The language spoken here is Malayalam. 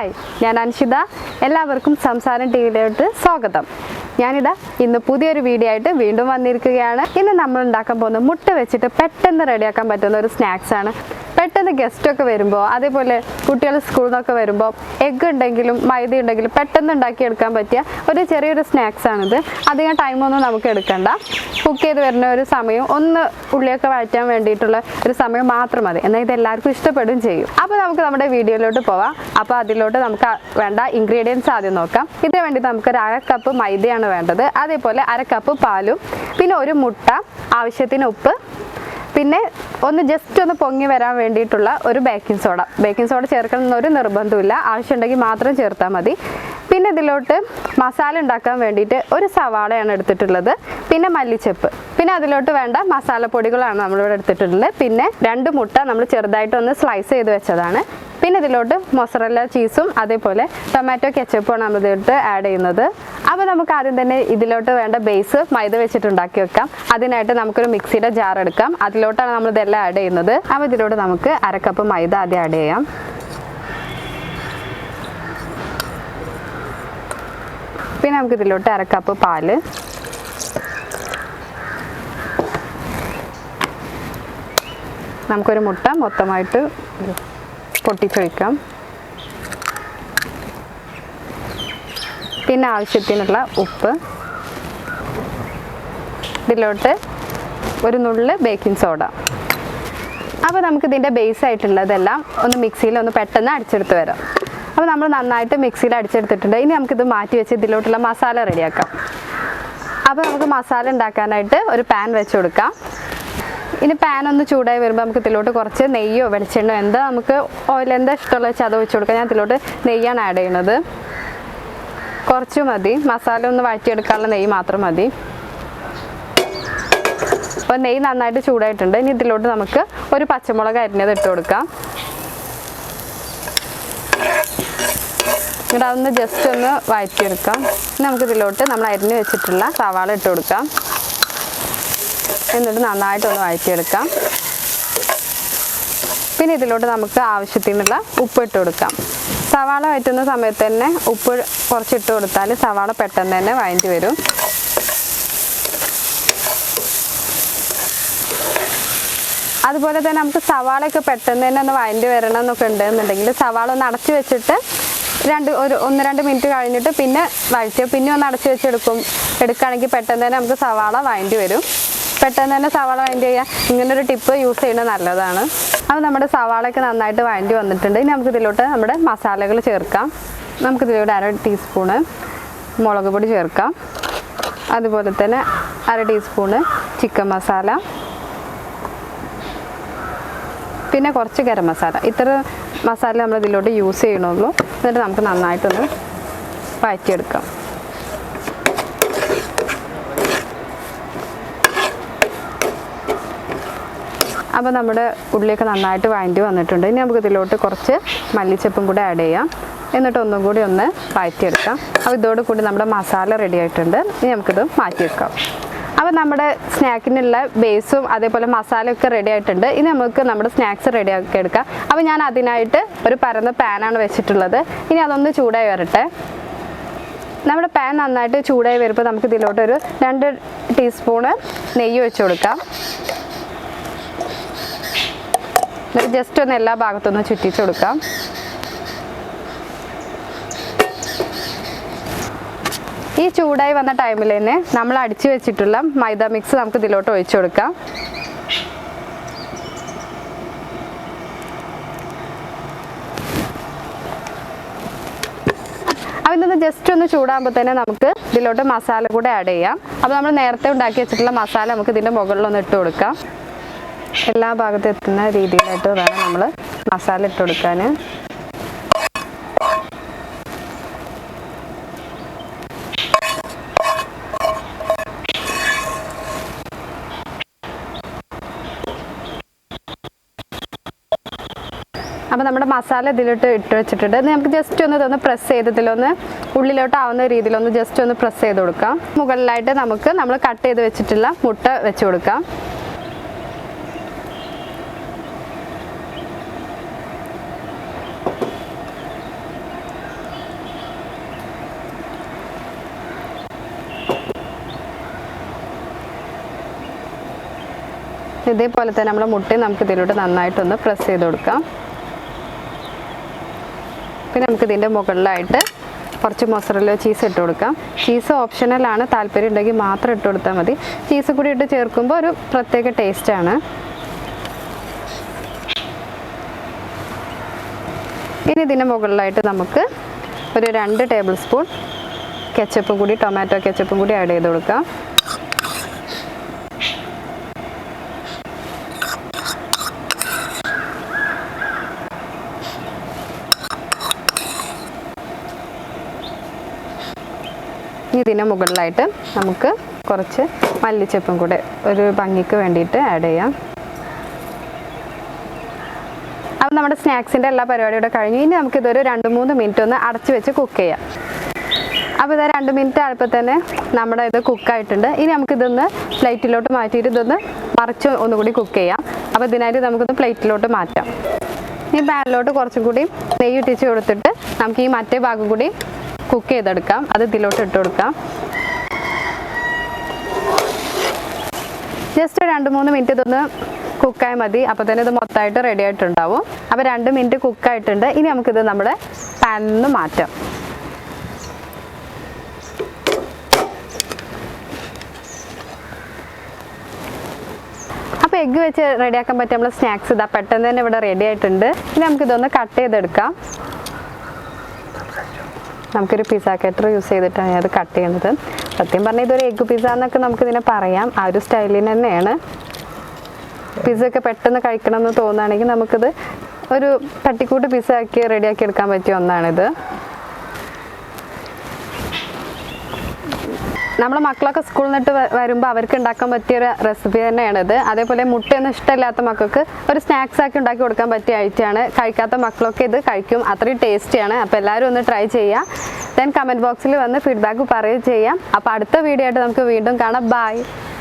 ഹായ് ഞാൻ അൻഷിത. എല്ലാവർക്കും സംസാരം ടി വിയിലോട്ട് സ്വാഗതം. ഞാനിതാ ഇന്ന് പുതിയൊരു വീഡിയോ ആയിട്ട് വീണ്ടും വന്നിരിക്കുകയാണ്. ഇന്ന് നമ്മൾ ഉണ്ടാക്കാൻ പോകുന്ന മുട്ട വെച്ചിട്ട് പെട്ടെന്ന് റെഡിയാക്കാൻ പറ്റുന്ന ഒരു സ്നാക്സ് ആണ്. പെട്ടെന്ന് ഗസ്റ്റ് ഒക്കെ വരുമ്പോൾ അതേപോലെ കുട്ടികൾ സ്കൂളിൽ നിന്നൊക്കെ വരുമ്പോൾ എഗ്ഗ് ഉണ്ടെങ്കിലും മൈദ ഉണ്ടെങ്കിലും പെട്ടെന്ന് ഉണ്ടാക്കിയെടുക്കാൻ പറ്റിയ ഒരു ചെറിയൊരു സ്നാക്സ് ആണിത്. അധികം ടൈമൊന്നും നമുക്ക് എടുക്കണ്ട. കുക്ക് ചെയ്ത് വരുന്ന ഒരു സമയം ഒന്ന് ഉള്ളിയൊക്കെ വഴറ്റാൻ വേണ്ടിയിട്ടുള്ള ഒരു സമയം മാത്രം മതി. എന്നാൽ ഇത് എല്ലാവർക്കും ഇഷ്ടപ്പെടും ചെയ്യും. അപ്പോൾ നമുക്ക് നമ്മുടെ വീഡിയോയിലോട്ട് പോവാം. അപ്പോൾ അതിലോട്ട് നമുക്ക് വേണ്ട ഇൻഗ്രീഡിയൻസ് ആദ്യം നോക്കാം. ഇതിന് വേണ്ടി നമുക്ക് ഒരു അര കപ്പ് മൈദയാണ് വേണ്ടത്. അതേപോലെ അര കപ്പ് പാലും. പിന്നെ ഒരു മുട്ട ആവശ്യത്തിന് ഉപ്പ് പിന്നെ ഒന്ന് ജസ്റ്റ് ഒന്ന് പൊങ്ങി വരാൻ വേണ്ടിയിട്ടുള്ള ഒരു ബേക്കിംഗ് സോഡ ബേക്കിംഗ് സോഡ ചേർക്കണം ഒരു നിർബന്ധമില്ല ആവശ്യമുണ്ടെങ്കിൽ മാത്രം ചേർത്താൽ മതി. പിന്നെ ഇതിലോട്ട് മസാല ഉണ്ടാക്കാൻ വേണ്ടിയിട്ട് ഒരു സവാളയാണ് എടുത്തിട്ടുള്ളത്. പിന്നെ മല്ലിച്ചെപ്പ്. പിന്നെ അതിലോട്ട് വേണ്ട മസാലപ്പൊടികളാണ് നമ്മളിവിടെ എടുത്തിട്ടുള്ളത്. പിന്നെ രണ്ട് മുട്ട നമ്മൾ ചെറുതായിട്ടൊന്ന് സ്ലൈസ് ചെയ്ത് വെച്ചതാണ്. പിന്നെ ഇതിലോട്ട് മൊസറല്ല ചീസും അതേപോലെ ടൊമാറ്റോ കെച്ചപ്പുമാണ് നമ്മൾ ഇതിലോട്ട് ആഡ് ചെയ്യുന്നത്. അപ്പോൾ നമുക്ക് ആദ്യം തന്നെ ഇതിലോട്ട് വേണ്ട ബേസ് മൈദ വെച്ചിട്ട് ഉണ്ടാക്കി വെക്കാം. അതിനായിട്ട് നമുക്കൊരു മിക്സിയുടെ ജാർ എടുക്കാം. അതിലോട്ടാണ് നമ്മൾ ഇതെല്ലാം ആഡ് ചെയ്യുന്നത്. അപ്പോൾ ഇതിലോട്ട് നമുക്ക് അരക്കപ്പ് കപ്പ് മൈദ ആദ്യം ആഡ് ചെയ്യാം. പിന്നെ നമുക്ക് ഇതിലോട്ട് അരക്കപ്പ് കപ്പ് പാൽ. നമുക്കൊരു മുട്ട മൊത്തമായിട്ട് പൊട്ടിച്ചൊഴിക്കാം പിന്നെ ആവശ്യത്തിനുള്ള ഉപ്പ്. ഇതിലോട്ട് ഒരു നുള്ള് ബേക്കിംഗ് സോഡ അപ്പോൾ നമുക്കിതിന്റെ ബേസ് ആയിട്ടുള്ളതെല്ലാം ഒന്ന് മിക്സിയിൽ ഒന്ന് പെട്ടെന്ന് അടിച്ചെടുത്ത് വരാം. അപ്പോൾ നമ്മൾ നന്നായിട്ട് മിക്സിയിൽ അടിച്ചെടുത്തിട്ടുണ്ട്. ഇനി നമുക്കിത് മാറ്റി വെച്ച് ഇതിലോട്ടുള്ള മസാല റെഡിയാക്കാം. അപ്പോൾ നമുക്ക് മസാല ഉണ്ടാക്കാനായിട്ട് ഒരു പാൻ വെച്ച് കൊടുക്കാം. ഇനി പാൻ ഒന്ന് ചൂടായി വരുമ്പോൾ നമുക്ക് ഇതിലോട്ട് കുറച്ച് നെയ്യോ വെളിച്ചെണ്ണയോ എന്താ നമുക്ക് ഓയിൽ എന്താ ഇഷ്ടമുള്ള വെച്ചാൽ അത് വെച്ച് കൊടുക്കാം. ഞാൻ ഇതിലോട്ട് നെയ്യാണ് ആഡ് ചെയ്യുന്നത്. കുറച്ച് മതി. മസാല ഒന്ന് വഴറ്റിയെടുക്കാനുള്ള നെയ്യ് മാത്രം മതി. അപ്പോൾ നെയ്യ് നന്നായിട്ട് ചൂടായിട്ടുണ്ട്. ഇനി ഇതിലോട്ട് നമുക്ക് ഒരു പച്ചമുളക് അരിഞ്ഞത് ഇട്ട് കൊടുക്കാം. എന്നിട്ട് അതൊന്ന് ജസ്റ്റ് ഒന്ന് വഴറ്റിയെടുക്കാം. നമുക്ക് ഇതിലോട്ട് നമ്മൾ അരിഞ്ഞ് വെച്ചിട്ടുള്ള സവാള ഇട്ട് കൊടുക്കാം. എന്നിട്ട് നന്നായിട്ടൊന്ന് വഴറ്റിയെടുക്കാം. പിന്നെ ഇതിലോട്ട് നമുക്ക് ആവശ്യത്തിനുള്ള ഉപ്പ് ഇട്ട് കൊടുക്കാം. സവാള വഴറ്റുന്ന സമയത്ത് തന്നെ ഉപ്പ് കുറച്ചിട്ട് കൊടുത്താൽ സവാള പെട്ടെന്ന് തന്നെ വഴറ്റി വരും. അതുപോലെ തന്നെ നമുക്ക് സവാളയൊക്കെ പെട്ടെന്ന് തന്നെ ഒന്ന് വഴറ്റി വരണം എന്നൊക്കെ ഉണ്ടെന്നുണ്ടെങ്കിൽ സവാള ഒന്ന് അടച്ചു വെച്ചിട്ട് രണ്ട് ഒരു ഒന്ന് രണ്ട് മിനിറ്റ് കഴിഞ്ഞിട്ട് പിന്നെ വഴിച്ച് പിന്നെ ഒന്ന് അടച്ചു വെച്ചെടുക്കും എടുക്കുകയാണെങ്കിൽ പെട്ടെന്ന് തന്നെ നമുക്ക് സവാള വാങ്ങി വരും. പെട്ടെന്ന് തന്നെ സവാള വാങ്ങി ചെയ്യാൻ ഇങ്ങനൊരു ടിപ്പ് യൂസ് ചെയ്യുന്നത് നല്ലതാണ്. അപ്പോൾ നമ്മുടെ സവാളയൊക്കെ നന്നായിട്ട് വാങ്ങി വന്നിട്ടുണ്ട്. ഇനി നമുക്ക് ഇതിലോട്ട് നമ്മുടെ മസാലകൾ ചേർക്കാം. നമുക്ക് ഇതിലോട്ട് അര ടീസ്പൂണ് മുളക് പൊടി ചേർക്കാം. അതുപോലെ തന്നെ അര ടീസ്പൂണ് ചിക്കൻ മസാല പിന്നെ കുറച്ച് ഗരം മസാല ഇത്ര മസാല നമ്മൾ ഇതിലോട്ട് യൂസ് ചെയ്യണുള്ളൂ. എന്നിട്ട് നമുക്ക് നന്നായിട്ടൊന്ന് വഴറ്റിയെടുക്കാം. അപ്പോൾ നമ്മുടെ ഉള്ളിയൊക്കെ നന്നായിട്ട് വാങ്ങി വന്നിട്ടുണ്ട്. ഇനി നമുക്ക് ഇതിലോട്ട് കുറച്ച് മല്ലിച്ചപ്പും കൂടെ ആഡ് ചെയ്യാം. എന്നിട്ട് ഒന്നും കൂടി ഒന്ന് വഴറ്റിയെടുക്കാം. അപ്പോൾ ഇതോടുകൂടി നമ്മുടെ മസാല റെഡി ആയിട്ടുണ്ട്. ഇനി നമുക്കിത് മാറ്റിയെടുക്കാം. അപ്പോൾ നമ്മുടെ സ്നാക്കിനുള്ള ബേസും അതേപോലെ മസാലയൊക്കെ റെഡി ആയിട്ടുണ്ട്. ഇനി നമുക്ക് നമ്മുടെ സ്നാക്സ് റെഡി ആക്കി എടുക്കാം. അപ്പോൾ ഞാൻ അതിനായിട്ട് ഒരു പരന്ന പാനാണ് വെച്ചിട്ടുള്ളത്. ഇനി അതൊന്ന് ചൂടായി വരട്ടെ. നമ്മുടെ പാൻ നന്നായിട്ട് ചൂടായി വരുമ്പോൾ നമുക്ക് ഇതിലോട്ടൊരു രണ്ട് ടീസ്പൂണ് നെയ്യ് വെച്ച് കൊടുക്കാം. ജസ്റ്റ് ഒന്ന് എല്ലാ ഭാഗത്തൊന്ന് ചുറ്റിച്ച് കൊടുക്കാം. ഈ ചൂടായി വന്ന ടൈമിൽ തന്നെ നമ്മൾ അടിച്ചു വെച്ചിട്ടുള്ള മൈദ മിക്സ് നമുക്ക് ഇതിലോട്ട് ഒഴിച്ചു കൊടുക്കാം. അതിൽ ജസ്റ്റ് ഒന്ന് ചൂടാകുമ്പോൾ തന്നെ നമുക്ക് ഇതിലോട്ട് മസാല കൂടെ ആഡ് ചെയ്യാം. അപ്പോൾ നമ്മൾ നേരത്തെ ഉണ്ടാക്കി വെച്ചിട്ടുള്ള മസാല നമുക്ക് ഇതിന്റെ മുകളിലൊന്ന് ഇട്ട് കൊടുക്കാം. എല്ലാ ഭാഗത്തും എത്തുന്ന രീതിയിലായിട്ട് വേണം നമ്മൾ മസാല ഇട്ട് കൊടുക്കാൻ അപ്പോൾ നമ്മുടെ മസാല ഇതിലോട്ട് ഇട്ട് വെച്ചിട്ടുണ്ട്. നമുക്ക് ജസ്റ്റ് ഒന്ന് ഇതൊന്ന് പ്രസ് ചെയ്തതിലൊന്ന് ഉള്ളിലോട്ടാവുന്ന രീതിയിലൊന്ന് ജസ്റ്റ് ഒന്ന് പ്രസ് ചെയ്ത് കൊടുക്കാം. മുകളിലായിട്ട് നമുക്ക് നമ്മൾ കട്ട് ചെയ്ത് വെച്ചിട്ടുള്ള മുട്ട വെച്ച് കൊടുക്കാം. ഇതേപോലെ തന്നെ നമ്മുടെ മുട്ടയും നമുക്ക് ഇതിലോട്ട് നന്നായിട്ടൊന്ന് പ്രസ് ചെയ്ത് കൊടുക്കാം. പിന്നെ നമുക്ക് ഇതിന്റെ മുകളിലായിട്ട് കുറച്ച് മൊസറല്ലോ ചീസ് ഇട്ട് കൊടുക്കാം. ചീസ് ഓപ്ഷണലാണ് താല്പര്യം ഉണ്ടെങ്കിൽ മാത്രം ഇട്ട് കൊടുത്താൽ മതി. ചീസ് കൂടി ഇട്ട് ചേർക്കുമ്പോൾ ഒരു പ്രത്യേക ടേസ്റ്റാണ് ഇനി ഇതിന്റെ മുകളിലായിട്ട് നമുക്ക് ഒരു രണ്ട് ടേബിൾ സ്പൂൺ കെച്ചപ്പും കൂടി ടൊമാറ്റോ കെച്ചപ്പും കൂടി ആഡ് ചെയ്ത് കൊടുക്കാം. ഇതിന് മുകളിലായിട്ട് നമുക്ക് കുറച്ച് മല്ലിച്ചപ്പും കൂടെ ഒരു ഭംഗിക്ക് വേണ്ടിയിട്ട് ആഡ് ചെയ്യാം. അപ്പം നമ്മുടെ സ്നാക്സിന്റെ എല്ലാ പരിപാടിയുടെ കഴിഞ്ഞു. ഇനി നമുക്കിതൊരു രണ്ട് മൂന്ന് മിനിറ്റ് ഒന്ന് അടച്ചു വെച്ച് കുക്ക് ചെയ്യാം. അപ്പോൾ ഇതാ രണ്ട് മിനിറ്റ് ആയപ്പോൾ തന്നെ നമ്മുടെ ഇത് കുക്കായിട്ടുണ്ട് ഇനി നമുക്കിതൊന്ന് പ്ലേറ്റിലോട്ട് മാറ്റിയിട്ട് ഇതൊന്ന് മറിച്ച് ഒന്നുകൂടി കുക്ക് ചെയ്യാം. അപ്പോൾ ഇതിനായിട്ട് നമുക്കൊന്ന് പ്ലേറ്റിലോട്ട് മാറ്റാം. ഈ പാനിലോട്ട് കുറച്ചും കൂടി നെയ്യ് ഇട്ടിച്ച് കൊടുത്തിട്ട് നമുക്ക് ഈ മറ്റേ ഭാഗം കൂടി കുക്ക് ചെയ്തെടുക്കാം. അത് ഇതിലോട്ട് ഇട്ട് കൊടുക്കാം. ജസ്റ്റ് രണ്ട് മൂന്ന് മിനിറ്റ് ഇതൊന്ന് കുക്കായി മതി. അപ്പോൾ തന്നെ ഇത് മൊത്തമായിട്ട് റെഡി ആയിട്ടുണ്ടാവും. അപ്പോൾ രണ്ട് മിനിറ്റ് കുക്കായിട്ടുണ്ട് ഇനി നമുക്കിത് നമ്മുടെ പാനിൽ നിന്ന് മാറ്റാം. അപ്പോൾ എഗ്ഗ് വെച്ച് റെഡിയാക്കാൻ പറ്റിയ നമ്മൾ സ്നാക്സ് ഇതാ പെട്ടെന്ന് തന്നെ ഇവിടെ റെഡി ആയിട്ടുണ്ട്. ഇനി നമുക്കിതൊന്ന് കട്ട് ചെയ്തെടുക്കാം. നമുക്കൊരു പിസ കട്ടർ യൂസ് ചെയ്തിട്ടാണ് അത് കട്ട് ചെയ്യുന്നത്. സത്യം പറഞ്ഞാൽ ഇതൊരു എഗ്ഗ് പിസ്സ എന്നൊക്കെ നമുക്കിതിനെ പറയാം. ആ ഒരു സ്റ്റൈലിന് തന്നെയാണ്. പിസ്സ ഒക്കെ പെട്ടെന്ന് കഴിക്കണം എന്ന് തോന്നുകയാണെങ്കിൽ നമുക്കിത് ഒരു തട്ടിക്കൂട്ട് പിസ ആക്കി റെഡിയാക്കി എടുക്കാൻ പറ്റിയ ഒന്നാണിത്. നമ്മളെ മക്കളൊക്കെ സ്കൂളിൽ നിന്നിട്ട് വരുമ്പോൾ അവർക്ക് ഉണ്ടാക്കാൻ പറ്റിയ ഒരു റെസിപ്പി തന്നെയാണിത്. അതേപോലെ മുട്ടയൊന്നും ഇഷ്ടമില്ലാത്ത മക്കൾക്ക് ഒരു സ്നാക്സ് ആക്കി ഉണ്ടാക്കി കൊടുക്കാൻ പറ്റിയ ഐറ്റമാണ് കഴിക്കാത്ത മക്കളൊക്കെ ഇത് കഴിക്കും. അത്രയും ടേസ്റ്റിയാണ് അപ്പോൾ എല്ലാവരും ഒന്ന് ട്രൈ ചെയ്യാം. ദെൻ കമന്റ് ബോക്സിൽ വന്ന് ഫീഡ്ബാക്ക് പറയുകയും ചെയ്യാം. അപ്പോൾ അടുത്ത വീഡിയോ ആയിട്ട് നമുക്ക് വീണ്ടും കാണാം. ബൈ